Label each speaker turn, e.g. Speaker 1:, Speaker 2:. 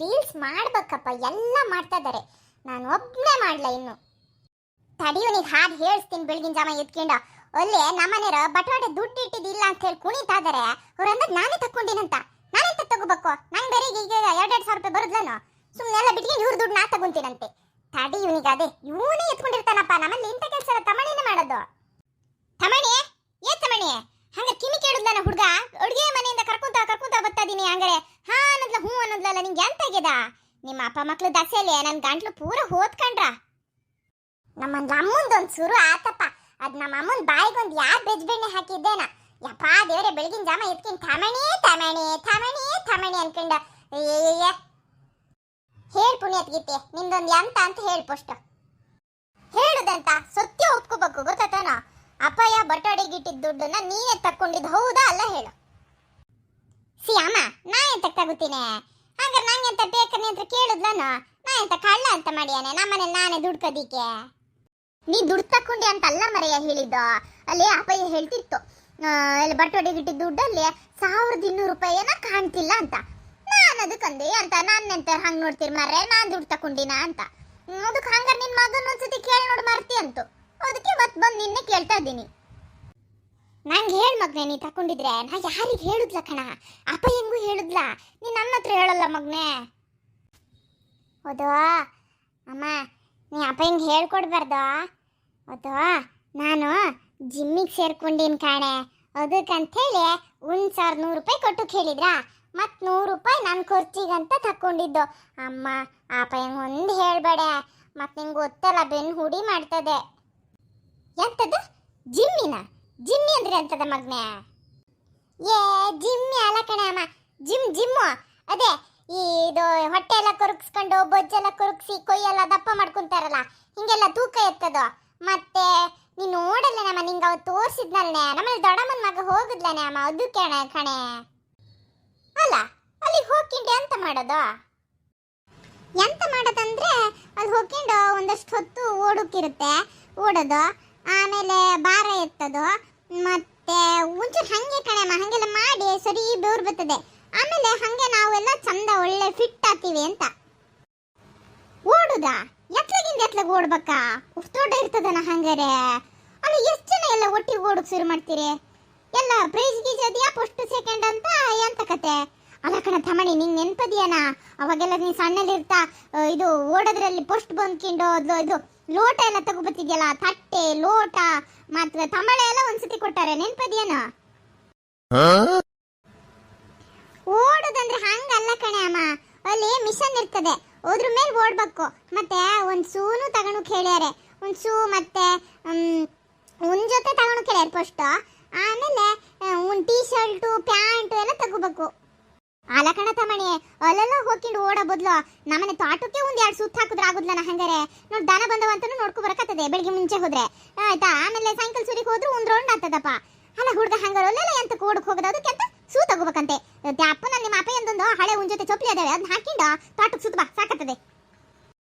Speaker 1: Reels ಮಾಡ್ಬೇಕಪ್ಪ, ಎಲ್ಲ ಮಾಡ್ತಾ ನಾನು ಒಬ್ಬನೇ ಮಾಡ್ಲ ಇನ್ನು. ತಡಿಯೋನಿಗೆ ಹಾಗೆ ಹೇಳ್ಸ್ತೀನಿ ಬೆಳಗಿನ ಜಾಮ ಎತ್ಕೊಂಡ. ಅಲ್ಲಿ ನಮ್ಮನೆಯರ ಬಟವಾಡೆ ದುಡ್ಡು ಇಟ್ಟಿದ್ದಿಲ್ಲ ಅಂತ ಹೇಳಿ ಕುಣಿತಾ ಇದಾರೆ ಅವ್ರಂದ್ರೆ ನಾನೇ ತಕ್ಕೊಂಡಿನಂತ. ನಾನೇ ತಗೋಬೇಕು? ನಂಗೆ ಬೇರೆ ಈಗ ಎರಡೆರಡು ಸಾವಿರ ರೂಪಾಯಿ ಬರುದ್ಲನು? ಸುಮ್ಮನೆ ಎಲ್ಲ ಬಿಟ್ಕೊಂಡು ಇವ್ರ ದುಡ್ಡು ನಾ ತಗೊಂತೀನಂತೆ. ತಡಿ ಇವನಿಗೆ ಅದೇ, ಇವನೇ ಎತ್ಕೊಂಡಿರ್ತಾನಪ್ಪ. ನಮ್ಮಲ್ಲಿ ಇಂಥ ಕೆಲಸ ತಮಣಿನೇ ಮಾಡೋದು ತಮಣಿ ಏ ತಮಣಿ ಹಂಗ ಕಿಮಿ ಕೇಳಿದ್ಲನ ಹುಡುಗ ಅಡುಗೆ ಮನೆಯಿಂದ ಕರ್ಕೊಂತ ಕರ್ಕೊಂತ ಬರ್ತಾ ಇದೀನಿ ಹಂಗಾರೆ ಹಾ ಅನ್ನದ್ಲ ಹ್ಞೂ ಅನ್ನೋದ್ಲಲ್ಲ ನಿಂಗೆ ಎಂತ ಆಗ್ಯದ? ನಿಮ್ಮ ಅಪ್ಪ ಮಕ್ಳು ದಸೆಲೆ ನನ್ನ ಗಂಟ್ಲು ಪೂರ ಹೋದ್ಕಂಡ್ರ ನಮ್ಮ ನಮ್ಮಂದೊಂದು ಸುರು ಆತಪ್ಪ. ಅದ್ ನಮ್ಮ ಅಮ್ಮನ ಬಾಯಿಗೊಂದು ಯಾರು ಬೆಜ್ಬೆಣ್ಣೆ ಹಾಕಿದ್ದೇನ? ಯಪ್ಪ ದೇವ್ರೆ, ಬೆಳಗಿನ ಜಾಮ ಎತ್ಕಿನ್ ತಮಣಿ ತಮಣಿ ತಮಣಿ ತಮಣಿ ಅನ್ಕೊಂಡ. ಹೇಳ್ ಪುಣ್ಯತ್ ಗೀತೆ, ನಿಂದೊಂದು ಎಂತ ಅಂತ ಹೇಳ್ ಪೋಸ್ಟ್. ಹೇಳುದಂತ ಸತ್ಯ ಒಪ್ಕೋಬೇಕು ಗೊತ್ತಾತನ ಅಪ್ಪಯ್ಯ ಇಟ್ಟಿದ್ದ ದುಡ್ಡನ್ನ ನೀನೇ ತಕ್ಕೊಂಡಿದ್ದು ಹೌದಾ ಅಲ್ಲ ಹೇಳು. ಅಮ್ಮ ನಾ ಎಂತ ತಗೋತೀನಿ? ಹಂಗಾರೆ ನಂಗೆ ಎಂತ ಬೇಕನೆ ಅಂತ ಕೇಳಿದ್ಲನು ನಾ ಎಂತ ಕಳ್ಳ ಅಂತ ಮಾಡ್ಯಾನೆ? ನಮ್ಮನೆ ನಾನೇ ದುಡ್ಕೋದಿಕ್ಕೆ? ನೀ ದುಡ್ಡು ತಕ್ಕೊಂಡಿ ಅಂತ ಅಲ್ಲ ಮರೆಯ ಹೇಳಿದ್ದು. ಅಲ್ಲಿ ಅಪ್ಪಯ್ಯ ಹೇಳ್ತಿತ್ತು. ಇಲ್ಲಿ ಬಟ್ಟೊಡೆಗೆ ಇಟ್ಟಿದ್ದ ದುಡ್ಡಲ್ಲಿ ಸಾವಿರದ ಇನ್ನೂರು ರೂಪಾಯಿನ ಕಾಣ್ತಿಲ್ಲ ಅಂತ. ನಾನು ಅದಕ್ಕಂದೆ ಅಂತ ನಾನು ಎಂತ ಹಂಗೆ ನೋಡ್ತೀರಿ ಮರ್ರೆ ನಾನು ದುಡ್ಡು ತಕೊಂಡಿನ ಅಂತ. ಅದಕ್ಕೆ ಹಂಗಾರೆ ನಿನ್ನ ಮಗನ ಒಂದ್ಸತಿ ಕೇಳಿ ನೋಡಿ ಮರ್ತಿ ಅಂತು. ಅದಕ್ಕೆ ಮತ್ತೆ ಬಂದು ನಿನ್ನೆ ಕೇಳ್ತಾ ಇದ್ದೀನಿ. ನಂಗೆ ಹೇಳ ಮಗ್ನೆ, ನೀ ತಕೊಂಡಿದ್ರೆ. ನಾ ಯಾರಿಗೆ ಹೇಳುದ್ಲ ಕಣ? ಅಪ್ಪ ಹೆಂಗೂ ಹೇಳುದ್ಲ? ನೀ ನನ್ನ ಹತ್ರ ಹೇಳಲ್ಲ ಮಗ್ನೆ. ಹೌದು ಅಮ್ಮ, ನೀ ಅಪ್ಪ ಹಿಂಗೆ ಹೇಳ್ಕೊಡ್ಬಾರ್ದು? ಹೌದು ನಾನು ಜಿಮ್ಮಿಗೆ ಸೇರ್ಕೊಂಡಿನ್ ಕಾಣೆ. ಅದಕ್ಕಂಥೇಳಿ ಒಂದು ಸಾವಿರದ ನೂರು ರೂಪಾಯಿ ಕೊಟ್ಟು ಕೇಳಿದ್ರಾ. ಮತ್ತು ನೂರು ರೂಪಾಯಿ ನನ್ನ ಖರ್ಚಿಗಂತ ತಕ್ಕೊಂಡಿದ್ದು ಅಮ್ಮ, ಅಪ್ಪ ಹೆಂಗೆ ಒಂದು ಹೇಳಬೇಡ. ಮತ್ತು ನಿಂಗೆ ಗೊತ್ತಲ್ಲ ಬೆನ್ನು ಹುಡಿ ಮಾಡ್ತದೆ. ಎಂಥದ್ದು ಜಿಮ್ಮಿನ? ಜಿಮ್ಮಿ ಅಂದ್ರೆ ಎಂತದ ಮಗ್ನೆ? ಏ, ಜಿಮ್ ಅಲ್ಲ ಕಣೆ ಅಮ್ಮ ಜಿಮ್, ಜಿಮ್ಮು. ಅದೇ ಈ ಇದು ಹೊಟ್ಟೆ ಎಲ್ಲ ಕೊರಗಿಸ್ಕೊಂಡು ಬೊಜ್ಜೆಲ್ಲ ಕೊರಗಿಸಿ ಕೊಯ್ಯೆಲ್ಲ ದಪ್ಪ ಮಾಡ್ಕೊಂತಾರಲ್ಲ, ಹಿಂಗೆಲ್ಲ ತೂಕ ಎತ್ತದು. ಮತ್ತೆ, ನೀನು ನೋಡಲ್ಲ ನಮ್ಮ ನಿಂಗೆ ಅವತ್ತು ತೋರಿಸಿದ್ನಲ್ಲೇ ನಮ್ಮಲ್ಲಿ ದೊಡ್ಡಮ್ಮನ ಮಗ ಹೋಗಿದ್ಲನೆ ಅಮ್ಮ ಅದು ಕಣ, ಕಣೆ. ಅಲ್ಲ ಅಲ್ಲಿ ಹೋಗ್ಕಿಂಡು ಎಂತ ಮಾಡೋದು? ಎಂತ ಮಾಡೋದಂದ್ರೆ, ಅಲ್ಲಿ ಹೋಗ್ಕೊಂಡು ಒಂದಷ್ಟು ಹೊತ್ತು ಓಡೋಕ್ಕಿರುತ್ತೆ ಓಡೋದು. ಆಮೇಲೆ ಭಾರ ಎತ್ತದು. ಮತ್ತೆ ಒಂಚೂರು ಹಂಗೆ ಕಣಮ್ಮ, ಹಂಗೆಲ್ಲ ಮಾಡಿ ಸರಿ ಬೆವ್ರು ಬರ್ತದೆ. ಆಮೇಲೆ ಹಂಗೆ ನಾವೆಲ್ಲ ಚಂದ ಒಳ್ಳೆ ಫಿಟ್ ಆಗ್ತೀವಿ ಅಂತ. ಓಡುದಾ? ಎತ್ಲಗಿಂದ ಎತ್ಲಗ್ ಓಡ್ಬೇಕಾ? ದೊಡ್ಡ ಇರ್ತದನ ಹಂಗಾರೆ. ಅಲ್ಲ, ಎಷ್ಟು ಜನ ಎಲ್ಲ ಒಟ್ಟಿಗೆ ಓಡಕ್ ಶುರು ಮಾಡ್ತೀರಿ? ಎಲ್ಲ ಪ್ರೈಸ್ ಗೀಜ್ ಅದ್ಯಾ ಫಸ್ಟ್ ಸೆಕೆಂಡ್ ಅಂತ ಎಂತ ಕತೆ? ಅಲ್ಲ ಕಣ ತಮಣಿ ನಿಂಗೆ ನೆನ್ಪದಿಯನ? ಅವಾಗೆಲ್ಲ ನೀನು ಸಣ್ಣಲ್ಲಿರ್ತಾ ಇದು ಓಡೋದ್ರಲ್ಲಿ ಪೋಸ್ಟ್ ಬಂದ್ಕೊಂಡು ಇದು ಲೋಟ ಎಲ್ಲ ತಗೋಬತ್ತಿದ್ಯಲ್ಲ ತಟ್ಟೆ ಲೋಟ ಮತ್ತೆ ತಮಳೆ ಎಲ್ಲ ಒಂದ್ಸತಿ ಕೊಟ್ಟಾರೆ ನೆನ್ಪದಿಯನ? ಓಡೋದಂದ್ರೆ ಹಂಗಲ್ಲ ಕಣೆ ಅಮ್ಮ. ಅಲ್ಲಿ ಮಿಷನ್ ಇರ್ತದೆ. ಅದ್ರ ಮೇಲೆ ಓಡ್ಬೇಕು. ಮತ್ತೆ ಒಂದು ಸೂನು ತಗೊಂಡು ಹೇಳ್ಯಾರೆ ಒಂದ್ ಸೂ ಮತ್ತೆ ಉನ್ ಜೊತೆ ತಗೊಂಡು ಹೇಳ್ಯಾರ ಫಸ್ಟ್ ಆಮೇಲೆ ಒಂದ್ ಟೀ ಶರ್ಟು ಪ್ಯಾಂಟು ಎಲ್ಲ ತಗೋಬೇಕು. ಅಲ್ಲ ಕಣ ತಮಣಿ ಅಲ್ಲೆಲ್ಲ ಹೋಗ್ಕೊಂಡು ಓಡೋ ಬದ್ಲು. ನಮ್ಮನೆ ತೋಟಕ್ಕೆ ಒಂದ್ ಎರಡು ಸುತ್ತ ಹಾಕಿದ್ರೆ ಆಗುದ್ಲನ ಹಂಗಾರೆ. ನೋಡ್ ದನ ಬಂದವ ಅಂತಾನು ನೋಡ್ಕೊ ಬರಕತ್ತದೆ ಬೆಳಿಗ್ಗೆ ಮುಂಚೆ ಹೋದ್ರೆ. ಆಯ್ತಾ? ಆಮೇಲೆ ಸಾಯಂಕಾಲ ಸುರಿಗೆ ಹೋದ್ರು ಒಂದ್ ರೌಂಡ್ ಆಗ್ತದಪ್ಪ. ಅಲ್ಲ ಹುಡುಗ ಹಂಗಾರ ಅಲ್ಲೆಲ್ಲ ಎಂತ ಓಡಕ್ ಹೋಗೋದು ಅದಕ್ಕೆ ಅಂತ ಸೂ ತಗೋಬೇಕಂತೆ ಅಪ್ಪನ ನಿಮ್ಮ ಅಪ್ಪ ಎಂದೊಂದು ಹಳೆ ಉನ್ ಜೊತೆ ಅದಾವೆ ಅದನ್ನ ಹಾಕಿಂಡ? ತೋಟಕ್ಕೆ ಸುತ್ತ ಬಾ, ಸಾಕತ್ತದೆ.